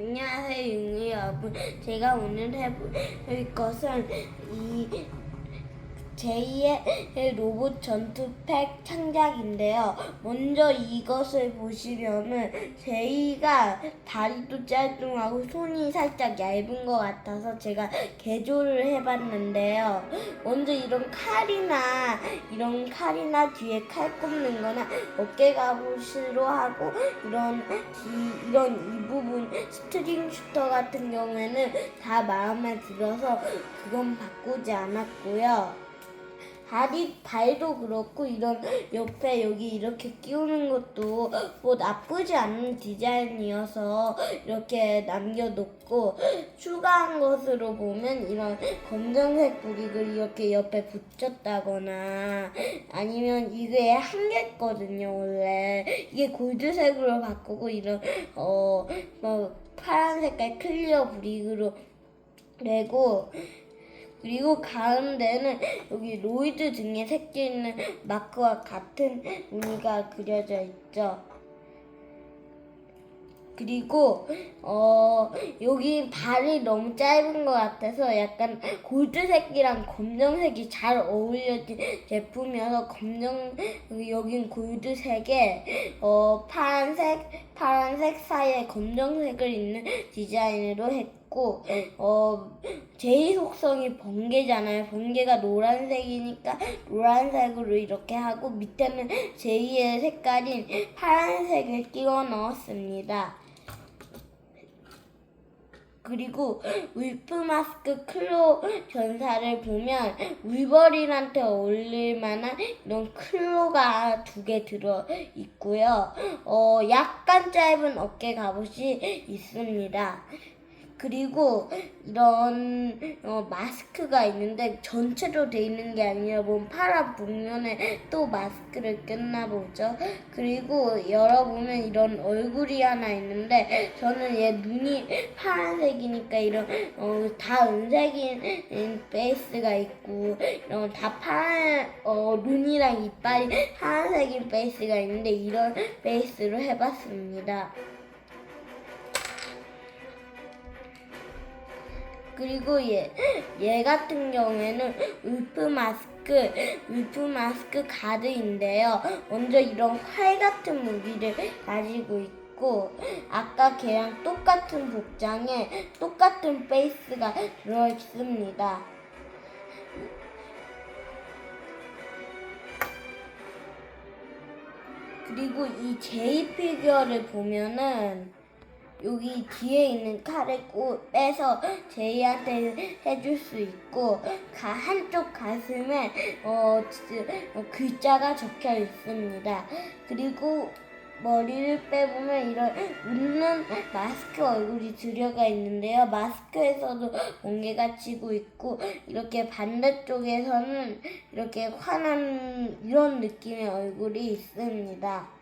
안녕하세요, 융이 여러분. 제가 오늘 해볼 것은 이 제2의 로봇 전투팩 창작인데요. 먼저 이것을 보시면은 제이가 다리도 짤뚱하고 손이 살짝 얇은 것 같아서 제가 개조를 해봤는데요. 먼저 이런 칼이나 이런 칼이나 뒤에 칼 꼽는 거나 어깨 갑옷으로 하고 이런 이, 이런 이 부분 스트링 슈터 같은 경우에는 다 마음에 들어서 그건 바꾸지 않았고요. 다리 발도 그렇고 이런 옆에 여기 이렇게 끼우는 것도 뭐 나쁘지 않은 디자인이어서 이렇게 남겨놓고 추가한 것으로 보면 이런 검정색 브릭을 이렇게 옆에 붙였다거나 아니면 이게 한 개거든요 원래. 이게 골드색으로 바꾸고 이런 어뭐 파란 색깔 클리어 브릭으로 내고 그리고 가운데는 여기 로이드 등에 새겨 있는 마크와 같은 무늬가 그려져 있죠. 그리고 어 여기 발이 너무 짧은 것 같아서 약간 골드색이랑 검정색이 잘 어울려진 제품이어서 검정 여긴 골드색에 어 파란색 파란색 사이에 검정색을 있는 디자인으로 했 고 어 제이 속성이 번개잖아요. 번개가 노란색이니까 노란색으로 이렇게 하고 밑에는 제이의 색깔인 파란색을 끼워 넣었습니다. 그리고 울프 마스크 클로 전사를 보면 울버린한테 어울릴 만한 이런 클로가 두 개 들어 있고요. 어, 약간 짧은 어깨 갑옷이 있습니다. 그리고 이런 어, 마스크가 있는데 전체로 돼 있는 게 아니라 몸 파란 북면에 또 마스크를 꼈나 보죠. 그리고 열어보면 이런 얼굴이 하나 있는데 저는 얘 눈이 파란색이니까 이런 어, 다 은색인 베이스가 있고 이런 다 파란 어, 눈이랑 이빨이 파란색인 베이스가 있는데 이런 베이스로 해봤습니다. 그리고 얘, 얘 같은 경우에는 울프 마스크, 울프 마스크 가드인데요. 먼저 이런 활 같은 무기를 가지고 있고, 아까 걔랑 똑같은 복장에 똑같은 페이스가 들어있습니다. 그리고 이 제이 피규어를 보면은 여기 뒤에 있는 칼을 꼭 빼서 제이한테 해줄 수 있고 가 한쪽 가슴에 어, 지- 어, 글자가 적혀 있습니다. 그리고 머리를 빼보면 이런 웃는 마스크 얼굴이 들어가 있는데요. 마스크에서도 번개가 치고 있고 이렇게 반대쪽에서는 이렇게 환한 이런 느낌의 얼굴이 있습니다.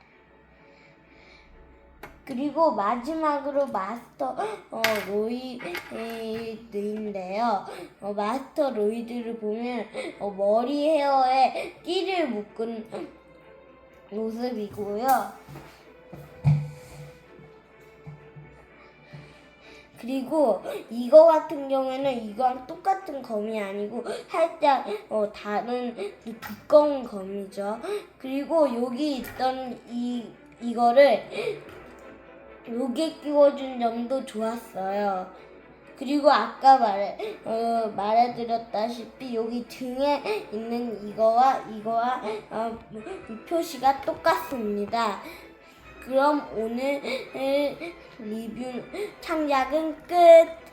그리고 마지막으로 마스터 어, 로이드인데요. 어, 마스터 로이드를 보면 어, 머리 헤어에 띠를 묶은 모습이고요. 그리고 이거 같은 경우에는 이거랑 똑같은 검이 아니고 살짝 어, 다른 두꺼운 검이죠. 그리고 여기 있던 이 이거를 요게 끼워준 점도 좋았어요. 그리고 아까 말해, 어, 말해드렸다시피 여기 등에 있는 이거와 이거와 어, 표시가 똑같습니다. 그럼 오늘 리뷰 창작은 끝.